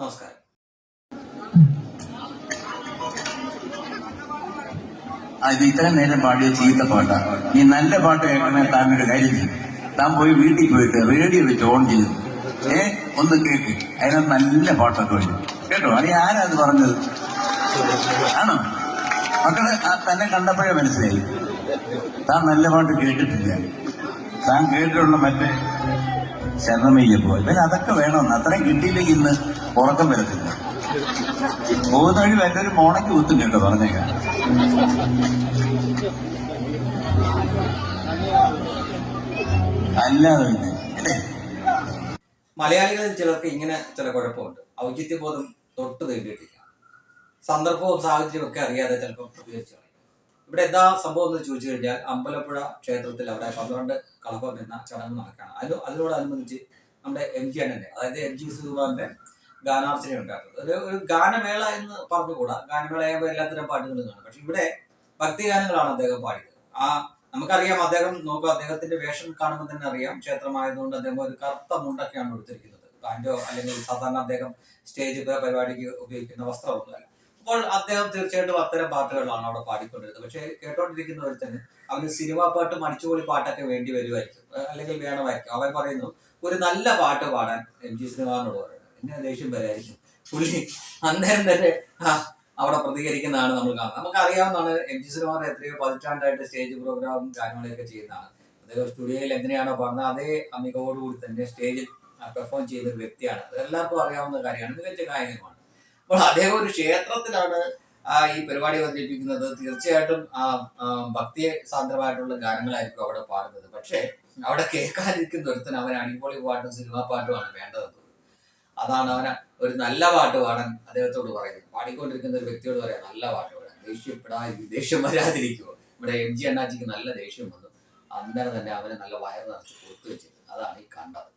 നമസ്കാരം. അത് ഇത്രയും നേരം പാടിയ ചീത്ത പാട്ടാണ് ഈ നല്ല പാട്ട് കേൾക്കണേ താൻ ഒരു കാര്യം ചെയ്യും. താൻ പോയി വീട്ടിൽ പോയിട്ട് റേഡിയോ വെച്ച് ഓൺ ചെയ്തു. ഏ ഒന്ന് കേക്ക്. അതിനകത്ത് നല്ല പാട്ടൊക്കെ വരും. കേട്ടോ? അത് ആരാ അത് പറഞ്ഞത്. ആണോ? മക്കൾ തന്നെ കണ്ടപ്പോഴേ മനസ്സിലായി. താൻ നല്ല പാട്ട് കേട്ടിട്ടില്ല. താൻ കേട്ടിട്ടുള്ള മറ്റേ ശരണമയ്യപ്പോ പിന്നെ അതൊക്കെ വേണമെന്ന് അത്രയും കിട്ടിയില്ലെങ്കിൽ ഇന്ന് ഉറക്കം വരത്തില്ല. പോകുന്ന വഴി ഒരു മോണയ്ക്ക് കുത്തും കേട്ടോ പറഞ്ഞേക്കാം. അല്ലാതെ മലയാളികളിൽ ചിലർക്ക് ഇങ്ങനെ ചില കുഴപ്പമുണ്ട്. ഔചിത്യബോധം തൊട്ട് തീണ്ടിയിട്ടില്ല സന്ദർഭവും സാഹചര്യവും ഒക്കെ അറിയാതെ ചിലപ്പോൾ പ്രതികരിച്ചു ഇവിടെ എന്താ സംഭവം എന്ന് ചോദിച്ചു കഴിഞ്ഞാൽ അമ്പലപ്പുഴ ക്ഷേത്രത്തിൽ അവിടെ പന്ത്രണ്ട് കളഭം എന്ന ചടങ്ങ് നടക്കുകയാണ്. അതിൽ അതിനോടനുബന്ധിച്ച് നമ്മുടെ എം ജി അണ്ണന്റെ അതായത് എം ജി സുകുമാറിന്റെ ഗാനാർച്ചന ഉണ്ടാക്കുന്നത് ഒരു ഒരു ഗാനമേള എന്ന് പറഞ്ഞുകൂടാ. ഗാനമേളയാകുമ്പോൾ എല്ലാത്തരം പാട്ടുകളും കാണും. പക്ഷെ ഇവിടെ ഭക്തിഗാനങ്ങളാണ് അദ്ദേഹം പാടിയത്. ആ നമുക്കറിയാം അദ്ദേഹം നോക്കുക അദ്ദേഹത്തിന്റെ വേഷം കാണുമ്പോൾ തന്നെ അറിയാം. ക്ഷേത്രമായതുകൊണ്ട് അദ്ദേഹം ഒരു കറുത്ത മുണ്ടൊക്കെയാണ് എടുത്തിരിക്കുന്നത് പാന്റോ അല്ലെങ്കിൽ സാധാരണ അദ്ദേഹം സ്റ്റേജ് പരിപാടിക്ക് ഉപയോഗിക്കുന്ന വസ്ത്രമൊന്നുമല്ല. അപ്പോൾ അദ്ദേഹം തീർച്ചയായിട്ടും അത്തരം പാട്ടുകളാണ് അവിടെ പാടിക്കൊണ്ടിരുന്നത്. പക്ഷേ കേട്ടോണ്ടിരിക്കുന്നവർ തന്നെ അവന് സിനിമാ പാട്ട് അടിച്ചുപൊളി പാട്ടൊക്കെ വേണ്ടി വരുമായിരിക്കും അല്ലെങ്കിൽ വേണമായിരിക്കും. അവൻ പറയുന്നു ഒരു നല്ല പാട്ട് പാടാൻ എം ജി ശ്രീമാറിനോട് പറയുന്നത് എന്നെ ദേഷ്യം വരായിരിക്കും. പുള്ളി അന്നേരം തന്നെ അവിടെ പ്രതികരിക്കുന്നതാണ് നമ്മൾ കാണുന്നത്. നമുക്ക് അറിയാവുന്നതാണ് എം ജി ശ്രീമാർ എത്രയോ പതിറ്റാണ്ടായിട്ട് സ്റ്റേജ് പ്രോഗ്രാമും കാര്യങ്ങളൊക്കെ ചെയ്യുന്നതാണ്. അദ്ദേഹം സ്റ്റുഡിയോയിൽ എങ്ങനെയാണോ പാടുന്നത് അതേ അമികോടുകൂടി തന്നെ സ്റ്റേജിൽ പെർഫോം ചെയ്യുന്ന ഒരു വ്യക്തിയാണ്. അത് എല്ലാവർക്കും അറിയാവുന്ന കാര്യമാണ്. മികച്ച ഗായകനുമാണ്. അപ്പോൾ അദ്ദേഹം ഒരു ക്ഷേത്രത്തിലാണ് ഈ പരിപാടി അവതരിപ്പിക്കുന്നത്. തീർച്ചയായിട്ടും ആ ഭക്തി സാന്ദ്രമായിട്ടുള്ള ഗാനങ്ങളായിരിക്കും അവിടെ പാടുന്നത്. പക്ഷേ അവിടെ കേൾക്കാതിരിക്കുന്ന ഒരുത്തൻ അവൻ അടിപൊളി പാട്ടും സിനിമാ പാട്ടുമാണ് വേണ്ടതെന്ന് അതാണ് അവന് ഒരു നല്ല പാട്ട് പാടാൻ അദ്ദേഹത്തോട് പറയുന്നത്. പാടിക്കൊണ്ടിരിക്കുന്ന ഒരു വ്യക്തിയോട് പറയാം നല്ല പാട്ട് പാടാൻ. ദേഷ്യപ്പെടാ ദേഷ്യം വരാതിരിക്കുമോ ഇവിടെ എം ജി അണ്ണാച്ചിക്ക് നല്ല ദേഷ്യം വന്നു. അന്നേരം തന്നെ അവനെ നല്ല വയർ നിറച്ച് കൊടുത്തു വെച്ചത് അതാണ് ഈ കണ്ടത്.